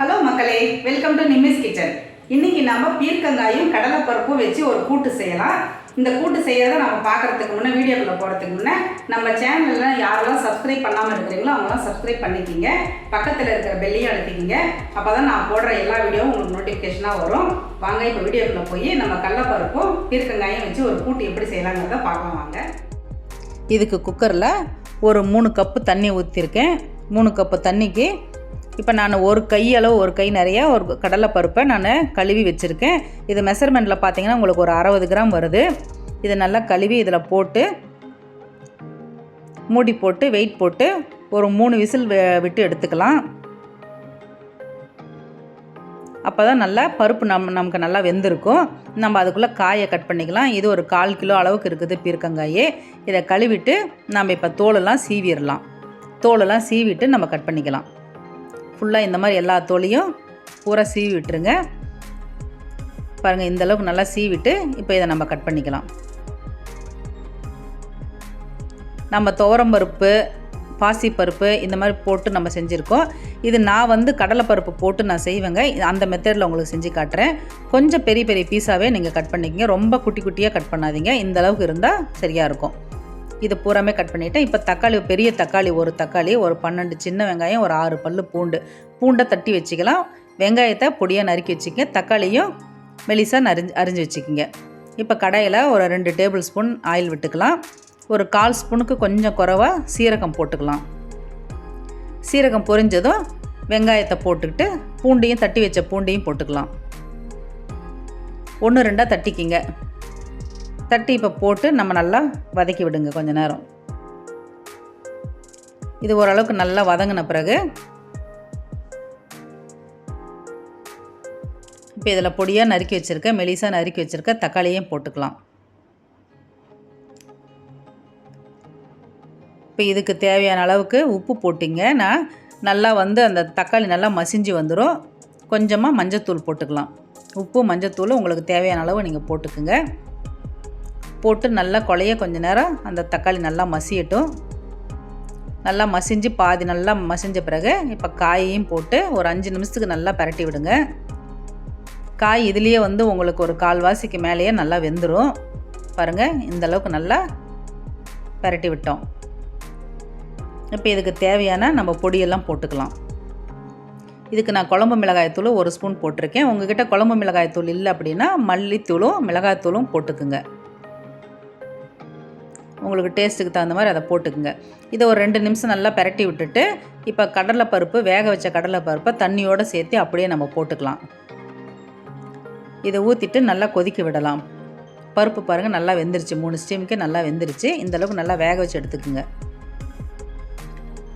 Hello மக்களே. Welcome to Nimmi's kitchen இன்னைக்கு நம்ம பீர்க்கங்காயும் கடலைப்பருப்பும் வச்சு ஒரு கூட்டு செய்யலாம். இந்த கூட்டு செய்யறத நம்ம பார்க்கறதுக்கு முன்னே வீடியோக்குள்ள போகிறதுக்கு முன்னே நம்ம சேனலில் யாரெல்லாம் சப்ஸ்கிரைப் பண்ணாமல் இருக்கிறீங்களோ அவங்களாம் சப்ஸ்கிரைப் பண்ணிக்கிங்க. பக்கத்தில் இருக்கிற பெல்லையும் அழுத்திக்கிங்க. அப்போ தான் நான் போடுற எல்லா வீடியோவும் உங்களுக்கு நோட்டிஃபிகேஷனாக வரும். வாங்க இப்போ வீடியோக்குள்ளே போய் நம்ம கடலைப்பருப்பும் பீர்க்கங்காயும் வச்சு ஒரு கூட்டு எப்படி செய்யலாங்கிறத பார்க்கலாம் வாங்க. இதுக்கு குக்கரில் ஒரு மூணு கப்பு தண்ணி ஊற்றிருக்கேன் மூணு கப்பு தண்ணிக்கு இப்போ நான் ஒரு கையளவு ஒரு கை நிறைய ஒரு கடலைப்பருப்பை நான் கழுவி வச்சுருக்கேன். இது மெஷர்மெண்ட்டில் பார்த்தீங்கன்னா உங்களுக்கு ஒரு அறுபது கிராம் வருது. இதை நல்லா கழுவி இதில் போட்டு மூடி போட்டு வெயிட் போட்டு ஒரு மூணு விசில் விட்டு எடுத்துக்கலாம். அப்போ தான் நல்லா பருப்பு நம் நமக்கு நல்லா வெந்திருக்கும். நம்ம அதுக்குள்ளே காயை கட் பண்ணிக்கலாம். இது ஒரு கால் கிலோ அளவுக்கு இருக்குது பீர்க்கங்காயே. இதை கழுவிட்டு நம்ம இப்போ தோலெல்லாம் சீவிடலாம். தோலெல்லாம் சீவிட்டு நம்ம கட் பண்ணிக்கலாம். ஃபுல்லாக இந்த மாதிரி எல்லா தோலையும் பூரா சீவி விட்டுருங்க. பாருங்கள் இந்த அளவுக்கு நல்லா சீவிட்டு இப்போ இதை நம்ம கட் பண்ணிக்கலாம். நம்ம துவரம்பருப்பு பாசிப்பருப்பு இந்த மாதிரி போட்டு நம்ம செஞ்சுருக்கோம். இது நான் வந்து கடலைப்பருப்பு போட்டு நான் செய்வேங்க. இது அந்த மெத்தடில் உங்களுக்கு செஞ்சு காட்டுறேன். கொஞ்சம் பெரிய பெரிய பீஸாகவே நீங்கள் கட் பண்ணிக்கங்க. ரொம்ப குட்டி குட்டியாக கட் பண்ணாதீங்க. இந்த அளவுக்கு இருந்தால் சரியாக இருக்கும். இது பூராமே கட் பண்ணிவிட்டேன் இப்போ தக்காளி பெரிய தக்காளி ஒரு தக்காளி ஒரு பன்னெண்டு சின்ன வெங்காயம் ஒரு ஆறு பல் பூண்டு. பூண்டை தட்டி வச்சுக்கலாம். வெங்காயத்தை பொடியாக நறுக்கி வச்சுக்கங்க. தக்காளியும் மெலிசாக நரிஞ்சு அரிஞ்சு வச்சுக்கிங்க. இப்போ கடையில் ஒரு ரெண்டு டேபிள் ஸ்பூன் ஆயில் விட்டுக்கலாம். ஒரு கால் ஸ்பூனுக்கு கொஞ்சம் குறவாக சீரகம் போட்டுக்கலாம். சீரகம் பொரிஞ்சதும் வெங்காயத்தை போட்டுக்கிட்டு பூண்டையும் தட்டி வச்ச பூண்டையும் போட்டுக்கலாம். ஒன்று ரெண்டாக தட்டிக்கிங்க. தட்டி இப்போ போட்டு நம்ம நல்லா வதக்கி விடுங்க கொஞ்ச நேரம். இது ஓரளவுக்கு நல்லா வதங்கின பிறகு இப்போ இதில் பொடியாக நறுக்கி வச்சுருக்க மெலிசாக நறுக்கி வச்சுருக்க தக்காளியும் போட்டுக்கலாம். இப்போ இதுக்கு தேவையான அளவுக்கு உப்பு போட்டிங்க நான் நல்லா வந்து அந்த தக்காளி நல்லா மசிஞ்சு வந்துடும் கொஞ்சமாக மஞ்சத்தூள் போட்டுக்கலாம். உப்பு மஞ்சத்தூள் உங்களுக்கு தேவையான அளவு நீங்கள் போட்டுக்குங்க. போட்டு நல்லா கொலைய கொஞ்சம் நேரம் அந்த தக்காளி நல்லா மசியட்டும். நல்லா மசிஞ்சு பாதி நல்லா மசிஞ்ச பிறகு இப்போ காயையும் போட்டு ஒரு அஞ்சு நிமிஷத்துக்கு நல்லா பரட்டி விடுங்க. காய் இதுலேயே வந்து உங்களுக்கு ஒரு கால்வாசிக்கு மேலேயே நல்லா வெந்துடும் பாருங்கள் இந்த அளவுக்கு நல்லா பரட்டி விட்டோம். இப்போ இதுக்கு தேவையான நம்ம பொடியெல்லாம் போட்டுக்கலாம். இதுக்கு நான் குழம்பு மிளகாய்த்தூள் ஒரு ஸ்பூன் போட்டிருக்கேன். உங்ககிட்ட குழம்பு மிளகாய்த்தூள் இல்லை அப்படின்னா மல்லித்தூளும் மிளகாய்த்தூளும் போட்டுக்குங்க. உங்களுக்கு டேஸ்ட்டுக்கு தகுந்த மாதிரி அதை போட்டுக்குங்க. இதை ஒரு ரெண்டு நிமிஷம் நல்லா பரட்டி விட்டுட்டு இப்போ கடலைப்பருப்பு வேக வச்ச கடலைப்பருப்பை தண்ணியோடு சேர்த்து அப்படியே நம்ம போட்டுக்கலாம். இதை ஊற்றிட்டு நல்லா கொதிக்க விடலாம். பருப்பு பாருங்கள் நல்லா வெந்துருச்சு. மூணு ஸ்டீமுக்கு நல்லா வெந்துருச்சு. இந்த அளவுக்கு நல்லா வேக வச்சு எடுத்துக்குங்க.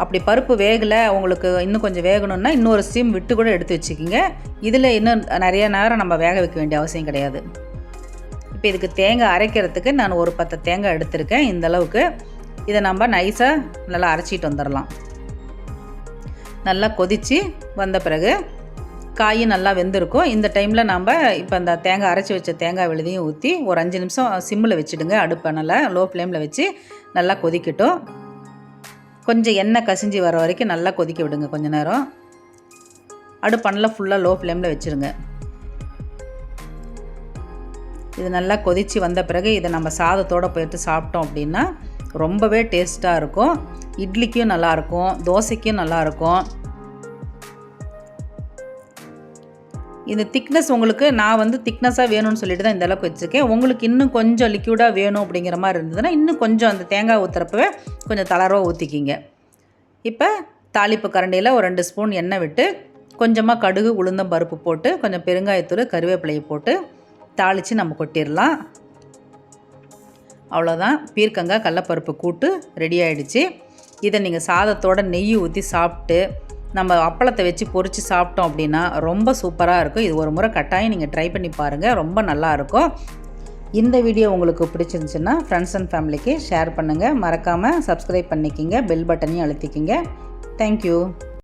அப்படி பருப்பு வேகலை உங்களுக்கு இன்னும் கொஞ்சம் வேகணும்னா இன்னொரு ஸ்டீம் விட்டு கூட எடுத்து வச்சுக்கிங்க. இதில் இன்னும் நிறைய நேரம் நம்ம வேக வைக்க வேண்டிய அவசியம் கிடையாது. இப்போ இதுக்கு தேங்காய் அரைக்கிறதுக்கு நான் ஒரு பத்து தேங்காய் எடுத்திருக்கேன். இந்த அளவுக்கு இதை நம்ம நைஸாக நல்லா அரைச்சிட்டு வந்துடலாம் நல்லா கொதித்து வந்த பிறகு காயும் நல்லா வெந்திருக்கும். இந்த டைமில் நம்ம இப்போ அந்த தேங்காய் அரைச்சி வச்ச தேங்காய் விழுதையும் ஊற்றி ஒரு அஞ்சு நிமிஷம் சிம்மில் வச்சுடுங்க. அடுப்பை நல்லா லோ ஃப்ளேமில் வச்சு நல்லா கொதிக்கட்டும். கொஞ்சம் எண்ணெய் கசிஞ்சு வர வரைக்கும் நல்லா கொதிக்க விடுங்க கொஞ்ச நேரம். அடுப்பை நல்லா ஃபுல்லாக லோ ஃப்ளேமில் வச்சுருங்க. இது நல்லா கொதித்து வந்த பிறகு இதை நம்ம சாதத்தோடு போயிட்டு சாப்பிட்டோம் அப்படின்னா ரொம்பவே டேஸ்ட்டாக இருக்கும். இட்லிக்கும் நல்லாயிருக்கும் தோசைக்கும் நல்லாயிருக்கும். இந்த திக்னஸ் உங்களுக்கு நான் வந்து திக்னஸாக வேணும்னு சொல்லிட்டு தான் இந்த அளவுக்கு வச்சுருக்கேன். உங்களுக்கு இன்னும் கொஞ்சம் லிக்யூடாக வேணும் அப்படிங்கிற மாதிரி இருந்ததுன்னா இன்னும் கொஞ்சம் அந்த தேங்காய் ஊற்றுறப்பவே கொஞ்சம் தளர்வாக ஊற்றிக்கிங்க இப்போ தாளிப்பு கரண்டியில் ஒரு ரெண்டு ஸ்பூன் எண்ணெய் விட்டு கொஞ்சமாக கடுகு உளுந்தம் பருப்பு போட்டு கொஞ்சம் பெருங்காயத்தூள் கருவேப்பிலையை போட்டு தாளித்து நம்ம கொட்டிடலாம். அவ்வளோதான் பீர்க்கங்காய் கடலப்பருப்பு கூட்டு ரெடி ஆகிடுச்சு இதை நீங்கள் சாதத்தோட நெய் ஊற்றி சாப்பிட்டு நம்ம அப்பளத்தை வச்சு பொறிச்சு சாப்பிட்டோம் அப்படின்னா ரொம்ப சூப்பராக இருக்கும். இது ஒரு முறை கட்டாயம் நீங்கள் ட்ரை பண்ணி பாருங்கள் ரொம்ப நல்லாயிருக்கும் இந்த வீடியோ உங்களுக்கு பிடிச்சிருந்துச்சுன்னா ஃப்ரெண்ட்ஸ் அண்ட் ஃபேமிலிக்கு ஷேர் பண்ணுங்கள் மறக்காமல் சப்ஸ்கிரைப் பண்ணிக்கிங்க. பெல் பட்டனையும் அழுத்திக்கிங்க. தேங்க்யூ